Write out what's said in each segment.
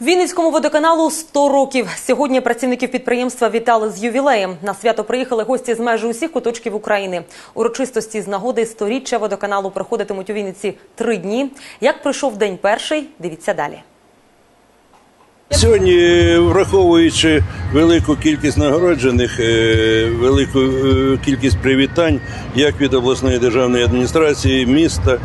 Вінницькому водоканалу 100 років. Сьогодні працівників підприємства вітали з ювілеєм. На свято приїхали гості з майже усіх куточків України. Урочистості з нагоди сторіччя водоканалу проходитимуть у Вінниці три дні. Як пройшов день перший, дивіться далі. Сьогодні, враховуючи велику кількість нагороджених, е, велику е, кількість привітань, як від обласної державної адміністрації, міста,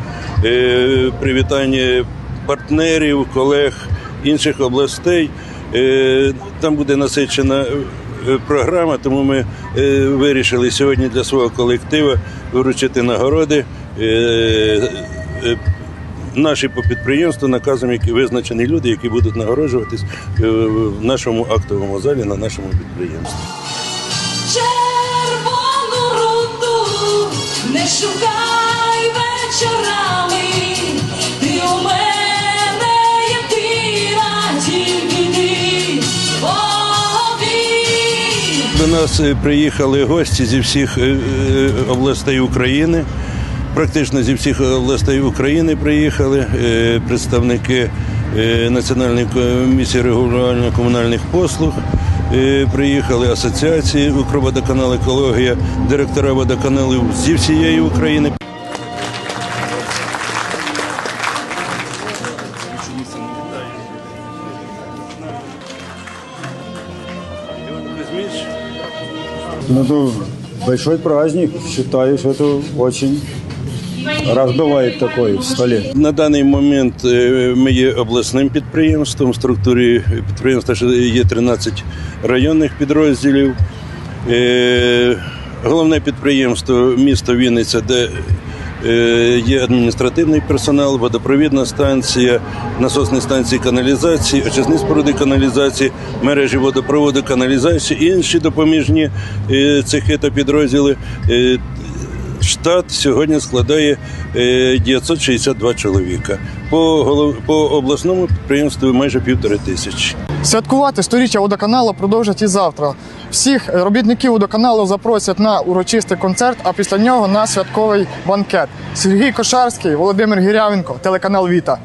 е, привітання партнерів, колег інших областей, е, там буде насичена е, програма, тому ми е, вирішили сьогодні для свого колективу вручити нагороди. Наші по підприємству наказом, які визначені люди, які будуть нагороджуватись в нашому актовому залі на нашому підприємстві. Червону руду не шукай До нас е, приїхали гості зі всіх е, е, областей України. Практично зі всіх областей України приїхали представники Національної комісії регулювання комунальних послуг. Приїхали асоціації «Укрводоканал екологія, директора водоканалів зі всієї України. Ну, это большой праздник. Считаю, что это очень раз бывает такое в столе. На даний момент е, ми є обласним підприємством. В структурі підприємства ще є 13 районних підрозділів. Е, Головне підприємство місто Вінниця, де е, є адміністративний персонал, водопровідна станція, насосні станції каналізації, очисні споруди каналізації, мережі водопроводу каналізації, і інші допоміжні е, цехи та підрозділи. Е, Штат сьогодні складає е, 962 чоловіка. По, голов... по обласному підприємству майже півтори тисячі. Святкувати сторіччя водоканалу продовжать і завтра. Всіх робітників водоканалу запросять на урочистий концерт, а після нього на святковий банкет. Сергій Кошарський, Володимир Гірявенко, телеканал Віта.